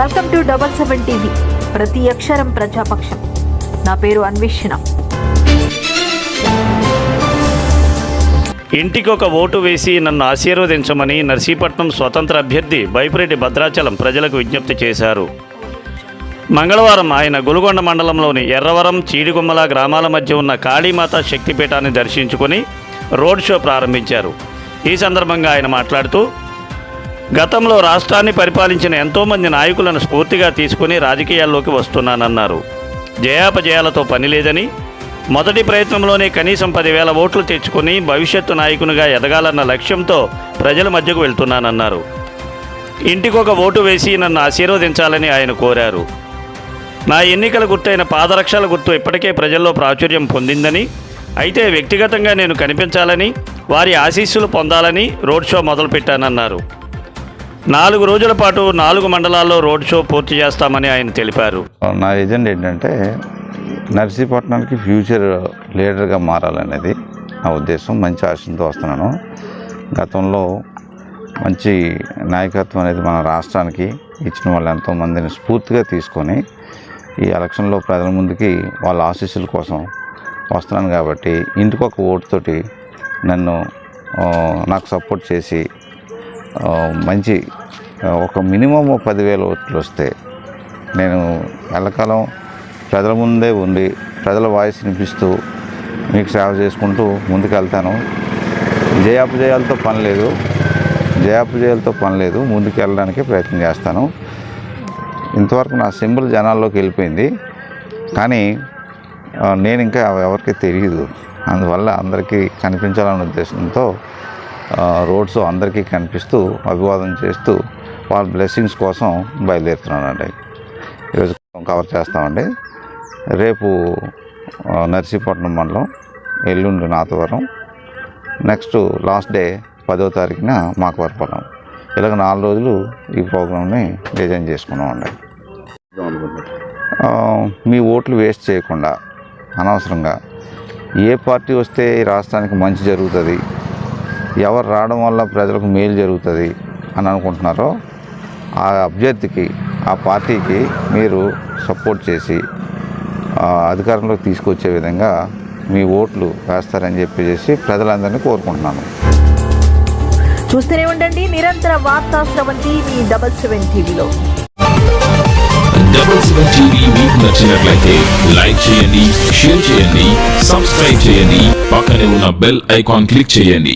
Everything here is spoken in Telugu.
Welcome to double seven TV. ప్రతి అక్షరం ప్రజాపక్షం. నా పేరు అన్వేషణ. ఇంటికి ఒక ఓటు వేసి నన్ను ఆశీర్వదించమని నర్సీపట్నం స్వతంత్ర అభ్యర్థి బైపురెడ్డి భద్రాచలం ప్రజలకు విజ్ఞప్తి చేశారు. మంగళవారం ఆయన గులుగొండ మండలంలోని ఎర్రవరం చీడిగుమ్మల గ్రామాల మధ్య ఉన్న కాళీమాత శక్తిపీఠాన్ని దర్శించుకొని రోడ్ షో ప్రారంభించారు. ఈ సందర్భంగా ఆయన మాట్లాడుతూ గతంలో రాష్ట్రాన్ని పరిపాలించిన ఎంతోమంది నాయకులను స్ఫూర్తిగా తీసుకుని రాజకీయాల్లోకి వస్తున్నానన్నారు. జయాపజయాలతో పనిలేదని మొదటి ప్రయత్నంలోనే కనీసం పదివేల ఓట్లు తెచ్చుకుని భవిష్యత్తు నాయకునిగా ఎదగాలన్న లక్ష్యంతో ప్రజల మధ్యకు వెళ్తున్నానన్నారు. ఇంటికొక ఓటు వేసి నన్ను ఆశీర్వదించాలని ఆయన కోరారు. నా ఎన్నికల గుర్తైన పాదరక్షల గుర్తు ఇప్పటికే ప్రజల్లో ప్రాచుర్యం పొందిందని అయితే వ్యక్తిగతంగా నేను కనిపించాలని వారి ఆశీస్సులు పొందాలని రోడ్ షో మొదలుపెట్టానన్నారు. నాలుగు రోజుల పాటు నాలుగు మండలాల్లో రోడ్ షో పూర్తి చేస్తామని ఆయన తెలిపారు. నా ఎజెండా ఏంటంటే నర్సీపట్నానికి ఫ్యూచర్ లీడర్గా మారాలనేది నా ఉద్దేశం. మంచి ఆశయంతో వస్తున్నాను. గతంలో మంచి నాయకత్వం అనేది మన రాష్ట్రానికి ఇచ్చిన వాళ్ళు ఎంతోమందిని స్ఫూర్తిగా తీసుకొని ఈ ఎలక్షన్లో ప్రజల ముందుకి వాళ్ళ ఆశీస్సుల కోసం వస్తున్నాను కాబట్టి ఇంటికి ఒక ఓటుతోటి నన్ను నాకు సపోర్ట్ చేసి మంచి ఒక మినిమం పదివేల ఓట్లు వస్తే నేను ఎల్లకాలం ప్రజల ముందే ఉండి ప్రజల వాయిస్ వినిపిస్తూ మీకు సేవ చేసుకుంటూ ముందుకు వెళ్తాను జయాపజయాలతో పని లేదు. జయాపజయాలతో పని లేదు. ముందుకు వెళ్ళడానికి ప్రయత్నం చేస్తాను. ఇంతవరకు నా సింబల్ జనాల్లోకి వెళ్ళిపోయింది. కానీ నేను ఇంకా ఎవరికి తెలియదు అందువల్ల అందరికీ కనిపించాలనే ఉద్దేశంతో రోడ్స్ అందరికీ కనిపిస్తూ అభివాదం చేస్తూ వాళ్ళ బ్లెస్సింగ్స్ కోసం బయలుదేరుతున్నానండి. ఈరోజు కవర్ చేస్తామండి. రేపు నర్సీపట్నం మండలం ఎల్లుండి నాతవరం. నెక్స్ట్ లాస్ట్ డే పదో తారీఖున మాకవరపల్లం ఇలాగ నాలుగు రోజులు ఈ ప్రోగ్రామ్ని డిజైన్ చేసుకున్నామండి. మీ ఓట్లు వేస్ట్ చేయకుండా అనవసరంగా ఏ పార్టీ వస్తే ఈ రాష్ట్రానికి మంచి జరుగుతుంది ఎవరు రావడం వల్ల ప్రజలకు మేలు జరుగుతుంది అని అనుకుంటున్నారో ఆ అభ్యర్థికి ఆ పార్టీకి మీరు సపోర్ట్ చేసి ఆ, అధికారంలోకి తీసుకొచ్చే విధంగా మీ ఓట్లు వేస్తారని చెప్పేసి ప్రజలందరినీ కోరుకుంటున్నాను. చూస్తూనే ఉండండి నిరంతర వార్తా స్రవంతి మీ డబల్ సెవెన్ టీవీలో. డబుల్ సెవెన్ టీవీ మీకు నచ్చినట్లయితే లైక్ చేయండి షేర్ చేయండి సబ్స్క్రైబ్ చేయండి పక్కనే ఉన్న బెల్ ఐకాన్ క్లిక్ చేయండి.